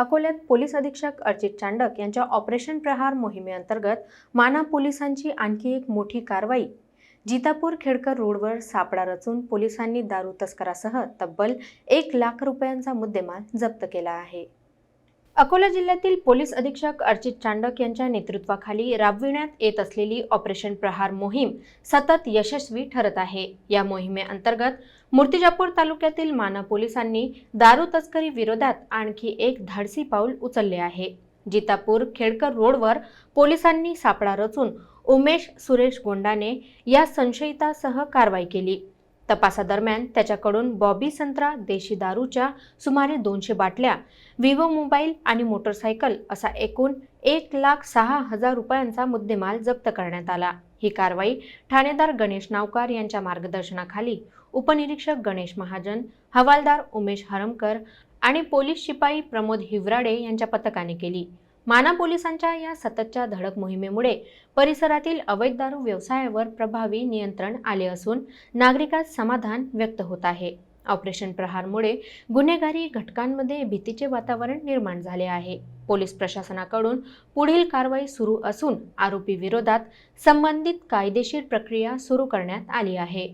अकोल्यात पोलीस अधीक्षक अर्जित चांडक यांच्या ऑपरेशन प्रहार मोहिमेअंतर्गत माना पोलिसांची आणखी एक मोठी कारवाई. जितापूर खेडकर रोडवर सापळा रचून पोलिसांनी दारू तस्करासह तब्बल एक लाख रुपयांचा मुद्देमाल जप्त केला आहे. अकोला जिल्ह्यातील पोलीस अधीक्षक अर्चित चांडक यांच्या नेतृत्वाखाली राबविण्यात येत असलेली ऑपरेशन प्रहार मोहीम सतत यशस्वी ठरत आहे. या मोहिमेअंतर्गत मूर्तिजापूर तालुक्यातील माना पोलिसांनी दारू तस्करी विरोधात आणखी एक धाडसी पाऊल उचलले आहे. जितापूर खेडकर रोडवर पोलिसांनी सापळा रचून उमेश सुरेश गोंडाने या संशयितासह कारवाई केली. तपासादरम्यान त्याच्याकडून बॉबी संत्रा देशी दारूच्या सुमारे दोनशे बाटल्या विवो मोबाईल आणि मोटरसायकल असा एकूण एक लाख सहा हजार रुपयांचा मुद्देमाल जप्त करण्यात आला. ही कारवाई ठाणेदार गणेश नावकार यांच्या मार्गदर्शनाखाली उपनिरीक्षक गणेश महाजन हवालदार उमेश हरमकर आणि पोलीस शिपाई प्रमोद हिवराडे यांच्या पथकाने केली. माना पोलिसांच्या या सततच्या धडक मोहिमेमुळे परिसरातील अवैध दारू व्यवसायावर प्रभावी नियंत्रण आले असून नागरिकात समाधान व्यक्त होत आहे. ऑपरेशन प्रहारमुळे गुन्हेगारी घटकांमध्ये भीतीचे वातावरण निर्माण झाले आहे. पोलीस प्रशासनाकडून पुढील कारवाई सुरू असून आरोपी विरोधात संबंधित कायदेशीर प्रक्रिया सुरू करण्यात आली आहे.